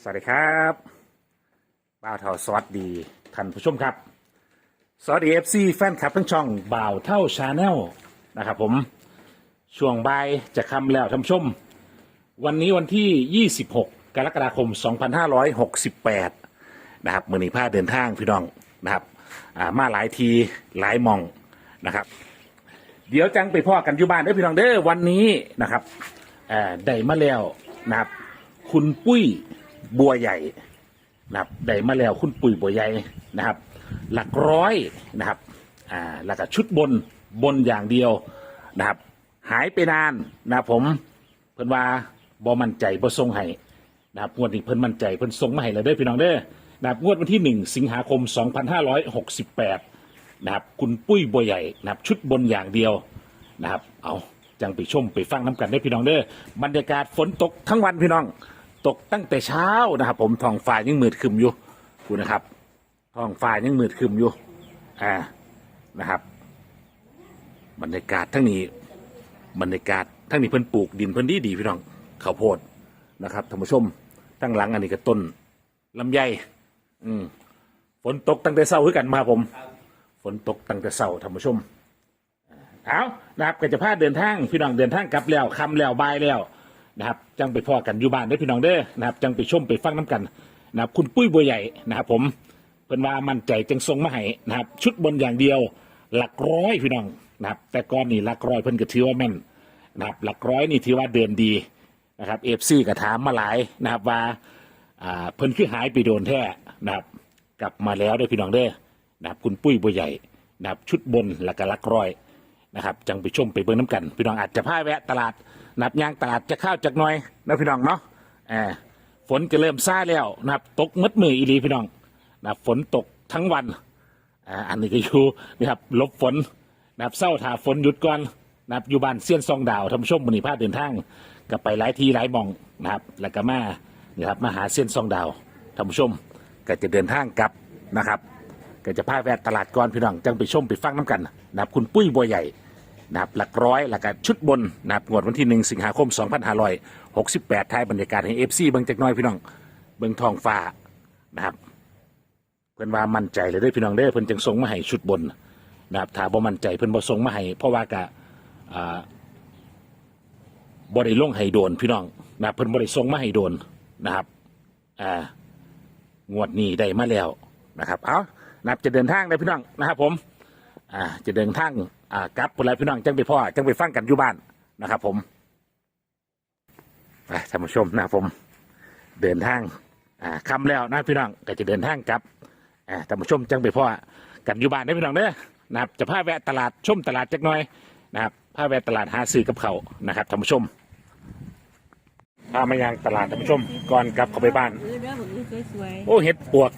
สวัสดีครับบ่าวเท่าสวัสดีท่านผู้ชมครับ สวัสดีเอฟซีแฟนคลับทั้งช่องบ่าวเท่าชาแนลนะครับผมช่วงบ่ายจะคำแล้วท่านผู้ชม วันนี้วันที่ 26 กรกฎาคม 2568 นะครับมือนีผ้าเดินทางพี่น้องนะครับอ่ามาหลายทีหลายมองนะครับ เดี๋ยวจังไปพ่อกันอยู่บ้านเด้อพี่น้องเด้อวันนี้นะครับอ่าได้มาแล้วนะครับคุณปุ้ย บัวใหญ่นะครับได้มาแล้วคุณปุ้ยบัวใหญ่นะครับ หลักร้อยนะครับอ่าแล้วก็ชุดบนบนอย่างเดียวนะครับ หายไปนานนะผมเพิ่นว่าบ่มั่นใจบ่ทรงให้นะครับงวดนี้เพิ่นมั่นใจเพิ่นทรงมาให้แล้วเด้อพี่น้องเด้อนะครับงวดวันที่ 1 สิงหาคม 2568นะครับคุณปุ้ยบัวใหญ่นะครับชุดบนอย่างเดียวนะครับ เอาจังไปชมไปฟังน้ำกันได้อพี่น้องเด้อบรรยากาศฝนตกทั้งวันพี่น้อง ตกตั้งแต่เช้านะครับ ผมท้องฟ้ายังมืดครึมอยู่ดูนะครับท้องฟ้ายังมืดครึมอยู่อ่านะครับ บรรยากาศทั้งนี้ บรรยากาศทั้งนี้เพิ่นปลูกดินเพิ่นดีดีพี่น้องข้าวโพดนะครับท่านผู้ชมทั้งหลังอันนี้ก็ต้นลำไยอืมฝนตกตั้งแต่เช้าคือกันมาผม ฝนตกตั้งแต่เช้าท่านผู้ชมเอานะครับก็จะพาเดินทางพี่น้องเดินทางกลับแล้วคำแล้วบายแล้ว นะครับจังไปพอกันอยู่บ้านได้อพี่น้องเด้อนะครับจังไปชมไปฟังน้ำกันนะครับคุณปุ้ยบัวใหญ่นะครับผมเพิ่นว่ามั่นใจจังทรงมาให้นะครับชุดบนอย่างเดียวหลักร้อยพี่น้องนะครับแต่ก่อนนี่หลักร้อยเพิ่นก็ถือว่าแม่นนะครับหลักร้อยนี่ถือว่าเดินดีนะครับเอฟซีก็ถามมาหลายนะครับว่าอ่าเพิ่นคือหายไปโดนแท้นะครับกลับมาแล้วเด้อพี่น้องเด้อนะครับคุณปุ้ยบัวใหญ่นะครับชุดบนหลักหลักร้อยนะครับจังไปชมไปเบิ่งน้ำกัน พี่น้องอาจจะพาแวะตลาด นับยางตลาดจะเข้าวจากหน่อยนะพี่น้องเนาะอ่าฝนก็เริ่มซาแล้วนะครับ ตกมัดมืออีหลีพี่น้องนะครับฝนตกทั้งวันอ่าอันนี้ก็อยู่นะครับลบฝนนะครับเศร้าถาฝนหยุดก่อนนะครับอยู่บ้านเซียนซองดาวทำช่วงมณีพาเดินทางก็ไปหลายทีหลายมองนะครับ แล้วก็มานะครับมาหาเซียนซองดาวทำชม ก็จะเดินทางกลับนะครับ ก็จะพาแวะตลาดก่อนพี่น้องจังไปชมไปฟังน้ำกันนะครับคุณปุ้ยบัวใหญ่ นะครับหลักร้อยแล้วก็ชุดบนนะครับงวดวันที่หนึ่งสิงหาคม 2568ท้ายบรรยากาศให้เอฟซีเบิ่งจักหน้อยพี่น้องเบิ่งทองฟ้านะครับเพิ่นว่ามั่นใจเลยเด้อพี่น้องเด้อเพิ่นจึงส่งมาให้ชุดบนนะครับถ้าบ่มั่นใจเพิ่นบ่ส่งมาให้เพราะว่ากะอ่าบ่ได้ลงให้โดนพี่น้องนับเพิ่นบ่ได้ส่งมาให้โดนนะครับอ่างวดนี้ได้มาแล้วนะครับ เอานะครับจะเดินทางได้พี่น้องนะครับผม อ่า จะเดินทาง อ่ากลับพุ่นแล้วพี่น้องจังไปพ่อจังไปฟังกันอยู่บ้านนะครับ ผมไปท่านผู้ชมนะครับผม เดินทางอ่าคำแล้วนะพี่น้องก็จะเดินทางกลับอ่าท่านผู้ชมจังไปพ่อกันอยู่บ้านได้พี่น้องเด้อนะครับจะพาแวะตลาดชมตลาดจักหน่อยนะครับพาแวะตลาดหาซื้อกับเขาวนะครับท่านผู้ชมพามายังตลาดท่านผู้ชมก่อนกลับเข้าไปบ้าน เออเด้อผมสวยโอ้เห็ดปวก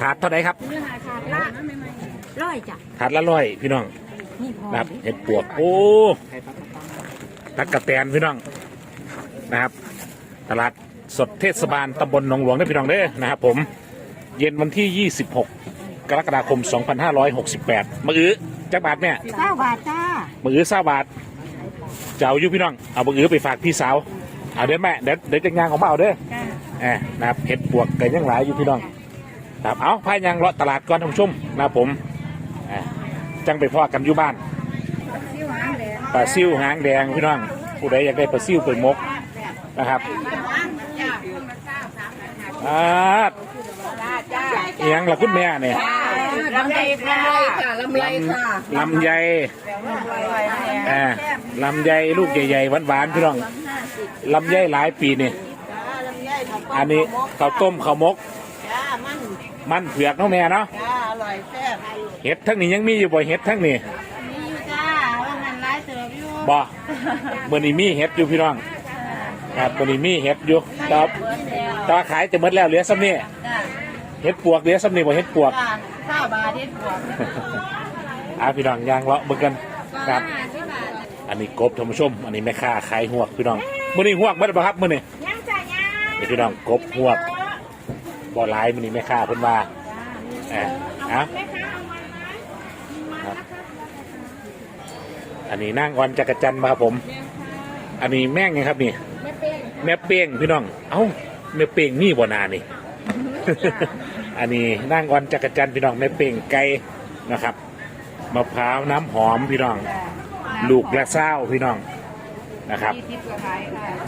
ถาดเท่าไหร่ครับ เนื้อหาขาดละ ร้อยจ้ะถาดละร้อยพี่น้องนี่พอนะครับเห็ดปวกโอ้ตักกะแตนพี่น้องนะครับ ตลาดสดเทศบาลตำบลหนองหลวงนะพี่น้องเด้อนะครับผมเย็นวันที่ 26 กรกฎาคม 2568 มืออื้อจักบาทเนี่ยเก้าบาทจ้ามืออื้อเศร้าบาทเจ้าอยู่พี่น้อง เอามืออื้อไปฝากพี่สาว เอาเด้อแม่เดี๋ยวเดี๋ยวจะงานของมาเอาเด้อจ้าแอบนะครับเห็ดปวกกันยังหลายอยู่พี่น้องครับเอาพายยังเลาะตลาดก่อนท่านผู้ชมนะครับผมอ่า จังไปพ่อกันอยู่บ้านซิวหางแดงปลาซิ่วหางแดงพี่น้องผู้ใดอยากได้ปลาซิ่วไปมกนะครับอ่าจ้าเอียงละคุณแม่เนี่ยลำไยค่ะลำไยค่ะลำไยอ่าลำไยลูกใหญ่ๆหวานๆพี่น้องลำไยหลายปีนี่อันนี้ข้าวต้มข้าวมกจ้ามันมันเผือกเนาะแม่เนาะจ้าอร่อยแซ่บ เห็ดทั้งนี้ยังมีอยู่บ่เห็ดทั้งนี้มีอยู่จ้าว่ามันร้ายเติบอยู่บ่เมื่อนี้มีเห็ดอยู่พี่น้องครับเมื่อนี้มีเห็ดอยู่ครับตาขายจะหมดแล้วเหลือซ้ำนี่จ้าเห็ดปวกเหลือซ้ำนี่บ่เห็ดปวกจ้าเก้าบาทเด็ดบวกอาพี่น้องยางเลาะเบิ่งกันครับห้าสิบบาทอันนี้กบท่านผู้ชม อันนี้แม่ค้าขายหวกพี่น้องมื้อนี้หวกเบิดบ่ครับมื้อนี้ยังจ้ายังนี่พี่น้องกบหวกบ่หลายมื้อนี้แม่ค้าเพิ่นว่าเอ่า เอาครับ อันนี้นางอ่อนจักรจันทร์มาครับผม อันนี้แม่งไงครับนี่ไม่เป็นแม่เป้งพี่น้อง เอ้าแม่เป่งมีบ่นานี่ อันนี้นั่งออนจักรจันทร์พี่น้องแม่เป่งไก่นะครับมะพร้าวน้ำหอมพี่น้อง ลูกและเศร้าพี่น้องนะครับ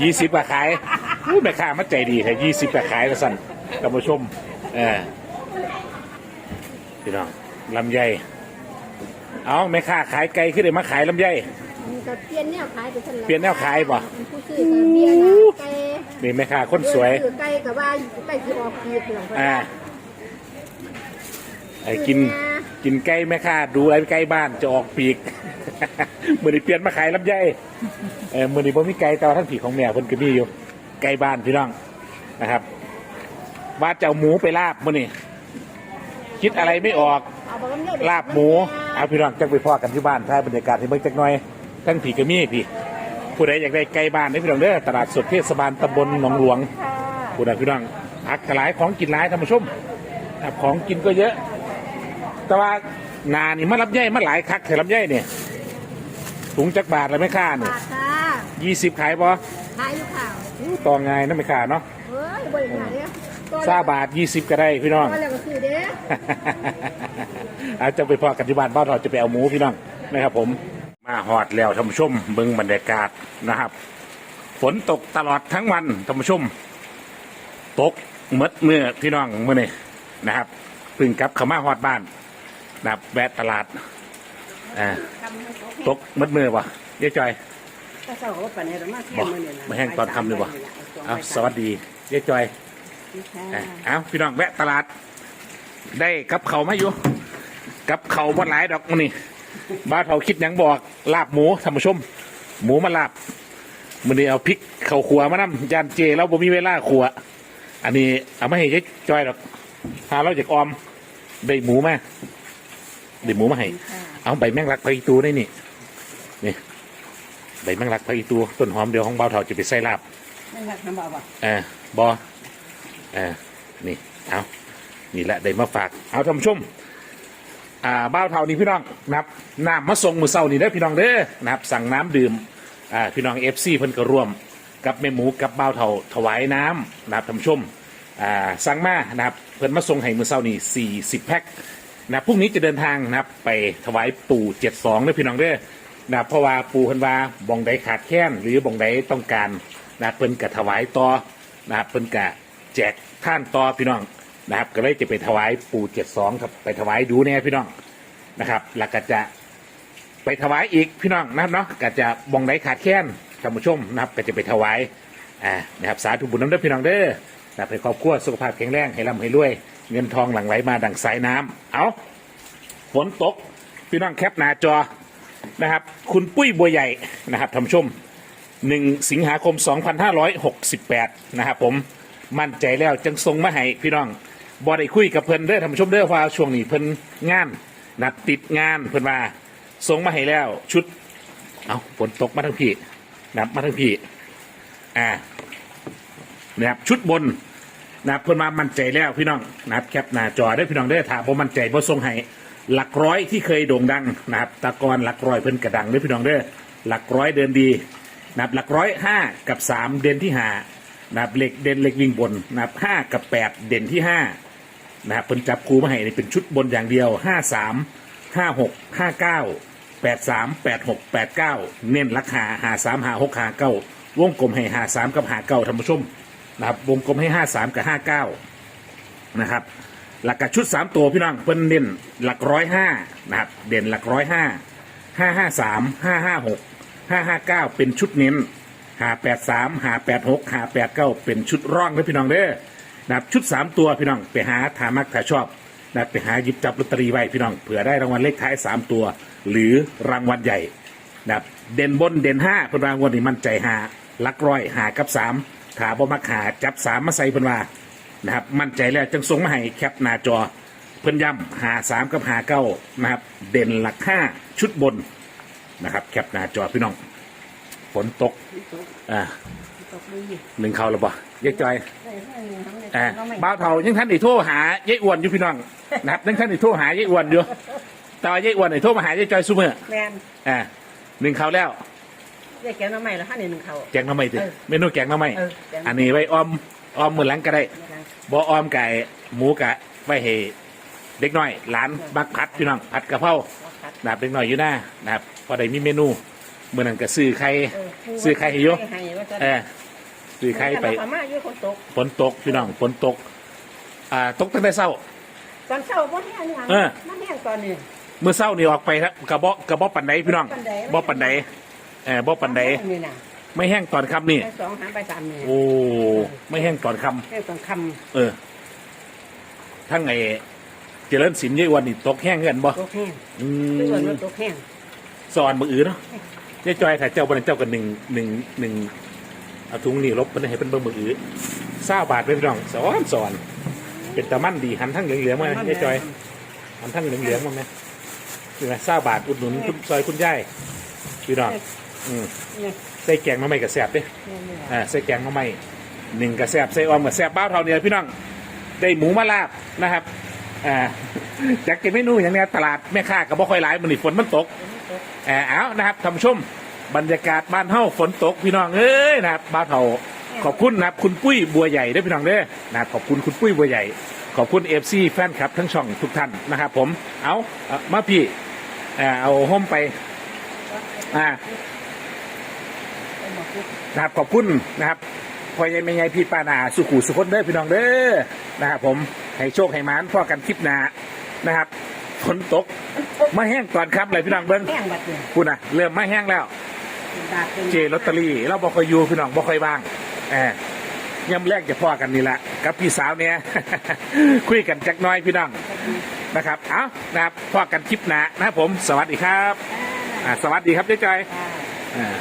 ยี่สิบกว่าขายค่ะยี่สิบาขายอู้แม่ค้ามาใจดีแท้ยี่สิบาขายมาสั่นท่านผู้ชมเออพี่น้องลำไย เอาแม่ค้าขายไก่ขึ้นเลยมาขายลำไย มันก็เปลี่ยนแนวขายไปทันละเปลี่ยนแนวขายบ่ เป็นผู้ซื้อก็เปลี่ยนนะไก่นี่แม่ค้าคนสวย ซื้อไก่กับว่าไก่ที่ออกปีกหลังอ่าไอ้กินกินไก่แม่ค้าดูไอ้ไก่บ้านจะออกปีก มือนี้เปลี่ยนมาขายลำไยเออมือนี้ผมมีไก่แต่ว่าท่านผีของแม่เพิ่นก็มีอยู่ไก่บ้านพี่น้องนะครับ ว่าจะเอาหมูไปลาบมือนี่คิดอะไรไม่ออก เอาไปกันเยอะลาบหมู เอาพี่น้องจักไปพ่อกันที่บ้านถ่ายบรรยากาศให้เบิ่งจักหน่อยทั้งผีก็มีพี่ ผู้ใดอยากได้ไก่บ้านได้พี่น้องเด้อตลาดสดเทศบาลตำบลหนองหลวงค่ะผู้ใดพี่น้องอักหลายของกินหลายท่านผู้ชมครับของกินก็เยอะ แต่ว่านานี่มารับใหญ่มาหลายคักเถอะรับใหญ่เนี่ยถุงจักบาทแล้วไม่ค่านี่บาทค่ะยี่สิบขายปะขายอยู่ข่าวต่อไงนั่นไม่ค่าเนาะเฮ้ยบริหารเนี่ยตัว ซาบาทยี่สิบก็ได้พี่น้องตัวแล้วก็คือเด้อ อาจจะไปพอกันที่บ้านบ้านเราจะไปเอาหมูพี่น้องนะครับผมมาหอดแล้วท่านผู้ชมเบิ่งบรรยากาศนะครับ ฝนตกตลอดทั้งวันท่านผู้ชม ตกเมดเมื่อพี่น้องเมื่อนี่นะครับเพึ่งกลับเข้ามาหอดบ้านนะครับแวะตลาดอ่าตกเมดเมื่อวะเย้จอย ก็เศร้าก็ปันให้เรามาเที่ยบงอกมื้อนี้นะมาแห้งตอนคำเลยวะเอาสวัสดีเย้จอย อะ เอาพี่น้องแวะตลาด ได้กับเขาวมาอยู่กับเขาวบ่หลายดอกมื้อนี่บ้านเขาคิดหยังบอกลาบหมูท่านผู้ชม หมูมาลาบมื้อนี้เอาพริกเข้าครัวมานำยานเจแล้วบ่มีเวลาครัว อันนี้เอามาให้ยายจอยดอกหาเราจากออมได้หมูมาได้หมูมาให้เอาใบแมงลักไปอีตูได้นี่นี่ใบแมงลักไปอีตูต้นหอมเดี๋ยวของเบาเถาจะไปใส่ลาบนั่นแหละทำบ่าวบ่เออบอเออนี่เอานี่แหละได้มาฝากเอาท่านผู้ชมอ่าบ้าวเท่านี้พี่น้องนะครับน้ำมาส่งมือเศร้านี่เด้อพี่น้องเด้อนะครับสั่งน้ำดื่มอ่าพี่น้องเอฟซีเพิ่นก็ร่วมกับแม่หมูกับบ้าวเท่าถวายน้ำนะครับท่านผู้ชมอ่าสั่งมานะครับเพิ่นมาส่งให้มือเศร้านี่สี่สิบแพ็คนะพรุ่งนี้จะเดินทางนะครับไปถวายปู่เจ็ดสองด้วยพี่น้องเด้อนะเพราะว่าปู่เพิ่นว่าบองใดขาดแคลนหรือบองใดต้องการนะเพิ่นกะถวายต่อนะครับเพิ่นกะ แจกท่านต่อพี่น้องนะครับ ก็เลยจะไปถวายปู่เจ็ดสองครับไปถวายดูแน่พี่น้องนะครับแล้วก็จะไปถวายอีกพี่น้องนะครับเนาะก็จะบองใดขาดแคลนท่านผู้ชมนะครับ ก็จะไปถวายอ่านะครับสาธุบุญน้ำเด้อพี่น้องเด้อนะครับให้ครอบครัวสุขภาพแข็งแรงให้ร่ำให้รวย เงินทองหลั่งไหลมาดังสายน้ำเอาฝนตกพี่น้องแคปหน้าจอนะครับ คุณปุ้ยบัวใหญ่นะครับท่านผู้ชม 1 สิงหาคม 2568 นะครับผม มั่นใจแล้วจังทรงมาให้พี่น้องบอได้คุยกับเพิ่นเด้อท่านผู้ชมเด้อว่าช่วงนี้เพิ่นงานนัดติดงานเพิ่นมาส่งมาให้แล้วชุด เอาฝนตกมาทั้งพี่นับมาทั้งพี่อ่านะครับชุดบนนับเพิ่นมามั่นใจแล้วพี่น้องนะครับแคปหน้าจอได้พี่น้องได้ถามว่ามั่นใจบ่ทรงให้หลักร้อยที่เคยโด่งดังนะครับตะกอนหลักร้อยเพิ่นกระดังเด้พี่น้องเด้หลักร้อยเดินดีนะครับหลักร้อยห้ากับสามเด่นที่ห้า นะครับเหล็กเด่นเหล็กวิ่งบนนะครับห้ากับแปดเด่นที่ห้านะครับเพิ่นจับคูมาให้นี่เป็นชุดบนอย่างเดียวห้าสามห้าหกห้าเก้าแปดสามแปดหกแปดเก้าเน้นราคาหาสามหาหกหาเก้าวงกลมให้หาสามกับหาเก้าท่านผู้ชมนะครับวงกลมให้ห้าสามกับห้าเก้านะครับหลักกับชุดสามตัวพี่น้องเพิ่นเด่นหลักร้อยห้านะครับเด่นหลักร้อยห้าห้าห้าสามห้าห้าหกห้าห้าเก้าเป็นชุดเน้น หาแปดสามหาแปดหกหาแปดเก้าเป็นชุดร่องนะพี่น้องเด้อนะครับชุดสามตัวพี่น้องไปหาถามักถ้าชอบนะไปหาหยิบจับลอตเตอรี่ไว้พี่น้องเผื่อได้รางวัลเลขท้ายสามตัว หรือรางวัลใหญ่นะครับเด่นบนเด่นห้าเพิ่นว่างวดนี้มั่นใจหาลักร้อยหากับสามขาบ่มักหาจับสามมาใส่เพิ่นว่านะครับมั่นใจแล้วจึงส่งมาให้แคปหน้าจอ เพิ่นย้ำหาสามกับหาเก้านะครับเด่นหลักห้าชุดบนนะครับแคปหน้าจอพี่น้อง ฝนตก อ่าตกดีหนึ่งเขาแล้วบ่เยกจอยได้ให้ทั้งเด็กอ่าน้องใหม่บ้าวเฒ่ายังท่านได้โทรหายายอ้วนอยู่พี่น้องนะครับยังท่านได้โทรหายายอ้วนอยู่แต่ว่ายายอ้วนได้โทรมาหายายจอยซุมื้อแมนอ่าหนึ่งเขาแล้วเรียกแกงน้องใหม่แล้วห้าหนึ่งเขาแกงหน้ำไม่ติเออเมนูแกงหน้ำไม่เออแกงหน่อไม้อันนี้ไว้ออมออมมือหลังก็ได้บ่ออมไก่หมูกะไว้ให้เด็กน้อยหลานมักผัดพี่น้องผัดกะเพรานะครับเด็กน้อยอยู่หน้านะครับพอได้มีเมนู เมื่อนั้นก็ซื้อไข่ซื้อไข่ให้โย ให้ว่าจะเออซื้อไข่ไปพม่าอยู่คนตกฝนตกพี่น้องฝนตก อ่าตกตั้งแต่เช้า ตอนเช้าบ่แห้งเนี่ยเออมาแห้งตอนนี้ เมื่อเช้านี่ออกไปครับกระบอกกระบอกปันไดพี่น้องปันใด บ่ปันไดเออบ่ปันไดนี่น่ะไม่แห้งตอนค่ำนี่ ไปสองหามไปสามนี่โอ้ไม่แห้งตอนค่ำแห้งตอนคเออทั้งไอ้เจริญสินยี่วันนี่ตกแห้งเงินบ่ำตกแห้งอืคือส่วนมมันตกแห้งสอนมืออื่นเนาะ ยายจอยถ่ายเจ้าบนเจ้ากันหนึ่งหนึ่งหนึ่งเอาถุงนี่ลบเป็นให้เป็นเบอร์มืออื่นเศร้าบาทเป็นพี่น้องสอนสอนเป็นตะมั่นดีหันทั้งเหลืองๆมาไหมยายจอยหันทั้งเหลืองๆมาไหมนี่ไหมเศร้าบาทอุดหนุนคุณซอยคุณย่ายพี่น้องอืมเนี่ยใส่แกงมาไม่กระแสบเด้เนี่ยอ่าใส่แกงมาไม่หนึ่งกระแสบใส่ออมกระแสบบ้าวเท่านี้พี่น้องได้หมูมาลาบนะครับอ่าจากกินเมนูอย่างเนี้ยตลาดแม่ค้าก็บ่ค่อยหลายมันนี่ฝนมันตก อ่าเอานะครับท่านผู้ชมบรรยากาศบ้านเฮาฝนตกพี่น้องเอ้ยนะครับบ้านเฮาขอบคุณนะครับคุณปุ้ยบัวใหญ่ด้วยพี่น้องเด้อนะครับขอบคุณคุณปุ้ยบัวใหญ่ ขอบคุณเอฟซีแฟนคลับทั้งช่องทุกท่านนะครับผมเอาเอามาพี่อ่าเอาห้มไปอ่านะครับขอบคุณนะครับพ่อใหญ่แม่ใหญ่พี่ป้านาสุขุสุขคนเด้อพี่น้องเด้อนะครับผมให้โชคให้หมานพ่อกันคลิปหนานะครับ ฝนตกมาแห้งตอนครับเลยพี่น้องเบิ้งแห้งบัดเนี่ยคุณนะเริ่มมาแห้งแล้วดาบเป็นเจลอตเตอรี่เราบอกคอยอยู่พี่น้องบอกคอยบ้างแอบย่ำแรกจะพ่อกันนี่แหละกับพี่สาวเนี่ย คุยกันจักหน้อยพี่น้องนะครับ เอานะครับพ่อกันคลิปหนานะครับผม สวัสดีครับอ่าสวัสดีครับเจ๊จอยอ่าอ่า